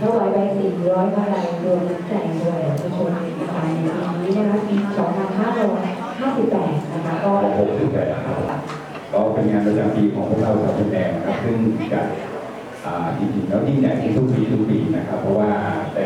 ถวายใบสี่ร้อยพระไรรวมน้ำแจกด้วยประชาชนในปีนี้นะคะปี2558นะคะก็หกสิบแต่ครับก็เป็นงานประจำปีของพวกเราสาวแดงนะครับซึ่งจะอ่าจริงๆแล้วยิ่งใหญ่ทุกปีทุกปีนะครับ เพราะว่าแต่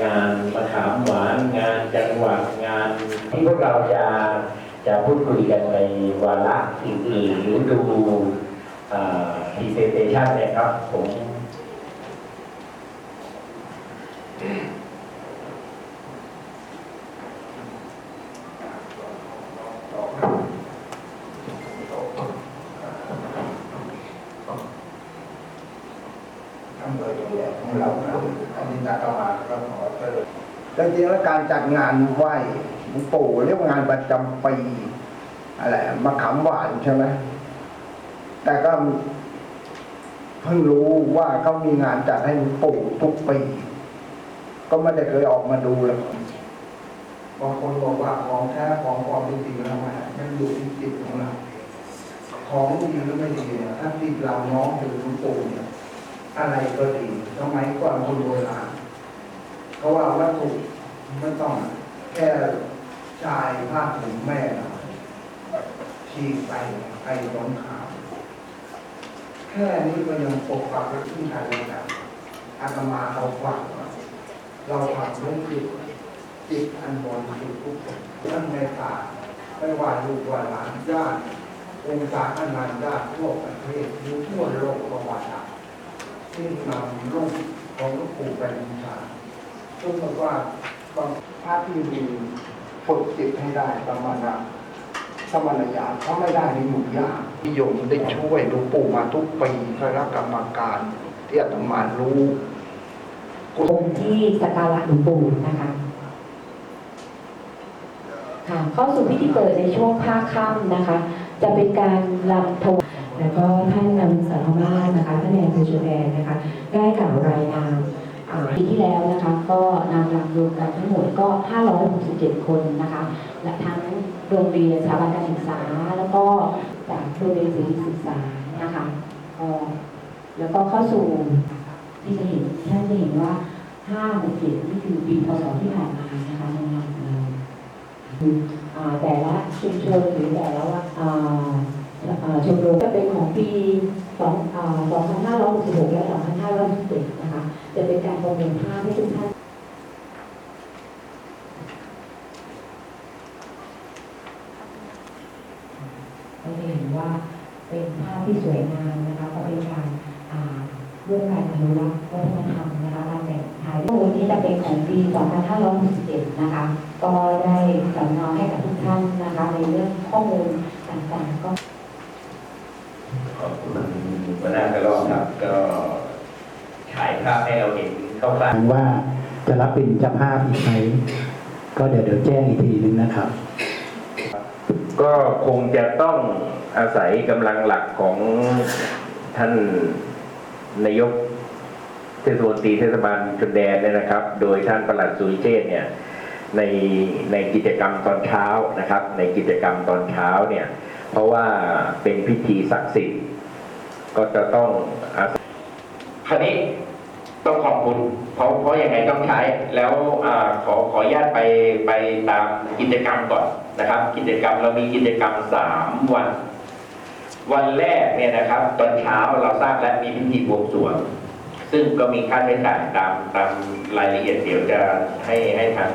งานมะขามหวานงานจังหวัดงาน ที่พวกเราจะจะพูดคุยกันในวาระอื่นๆหรือดูพีเซนเตชันเนี่ยครับผม อำเภอตัวใหญ่ ของเรานะอันนี้นักมาก็ขอเชิญแล้วจริงๆแล้วการจัดงานไหว้หลวงปู่เรียกว่างานประจำปีอะไรมะขามหวานใช่ไหมแต่ก็เพิ่งรู้ว่าเขามีงานจัดให้หลวงปู่ทุกปีก็ไม่ได้เคยออกมาดูเลยบางคนบอกว่าของแท้ของปลอมจริงๆแล้วมันมันอยู่ที่จิตของเรา ของดีหรือไม่ดีเนี่ยถ้าจิตเราน้อมถึงหลวงปู่เนี่ย อะไรก็ดีสมัยก่อนคนโบราณเขาว่าวัตถุไม่ต้องแค่ชายผ้าถุงแม่เราชีไปไปสงขามแค่นี้ก็ยังปกปักและขึ้นใจเลยนะอาตมาเราฝังเราฝังเรื่องจิตจิตอันบริสุทธิ์ทุกคนท่านในตาไม่ว่าลูกว่าหลานญาติองค์การอนันต์ญาติทั่วประเทศหรือทั่วโลกประวัติ ที่นำรูปของหลวงปู่ไปบูชาซึ่งบอกว่าบางพระที่มีฝึกจิตให้ได้ประมาณนั้นสมณญาณเขาไม่ได้ในหมู่ยากนิยมได้ช่วยหลวงปู่มาทุกปีคณะกรรมการที่อาตมารู้กุศองค์ที่สักการะหลวงปู่นะคะค่ะเข้าสู่พิธีเปิดในช่วงภาคค่ำนะคะ จะเป็นการรำถวาย แล้วก็ท่านนำสารมาศนะคะท่านแอนคือจูแดนนะคะ ได้กล่าวรายงานปีที่แล้วนะคะ ก็นำรำรวมกันทั้งหมดก็ 567 คนนะคะ และทั้งโรงเรียนสถาบันการศึกษา แล้วก็จากโรงเรียนศรีศึกษานะคะแล้วก็เข้าสู่ที่จะเห็นท่านจะเห็นว่าห้าหเนี่คือปีพศที่ผ่านมานะคะในงานของเราแต่ละชุมชนหรือแต่ละว่า ชมรมก็เป็นของปีสองอ่าสองพันห้าร้อยหกสิบหกและสองพันห้าร้อยสิบเจ็ดนะคะ จะเป็นการประเมินภาพให้ทุกท่านเราจะเห็นว่าเป็นภาพที่สวยงามนะคะก็เป็นการร่วมการอนุรักษ์วัฒนธรรมนะคะการแต่งไทยวันนี้จะเป็นของปี 2567 นะคะ ก็ได้สำเนาให้กับทุกท่านนะคะ ในเรื่องข้อมูลต่างๆก็ ขอบคุณหัวหน้ากระรอกครับก็ฉายภาพให้เราเห็นคร่าวถามว่าจะรับเป็นเจ้าภาพอีกไหมก็เดี๋ยวเดี๋ยวแจ้งอีกทีนึงนะครับๆก็คงจะต้องอาศัยกำลังหลักของท่านนายกเทศมนตรีเทศบาลชนแดนเนี่ยนะครับ โดยท่านประหลัดสุริเชษฐ์เนี่ยในในกิจกรรมตอนเช้านะครับ ในกิจกรรมตอนเช้าเนี่ย เพราะว่าเป็นพิธีศักดิ์สิทธิ์ ก็จะต้องอาศัยคราวนี้ต้องขอบบุญเพราะเพราะยังไงต้องใช้ แล้วอขอขออนุญาตไปไปตามกิจกรรมก่อนนะครับ กิจกรรมเรามีกิจกรรมสามวัน วันแรกเนี่ยนะครับ ตอนเช้าเราทราบแล้วมีพิธีบวงสรวงซึ่งก็มีค่าใช้จ่ายตามตามรายละเอียดเดี๋ยวจะให้ให้ทาง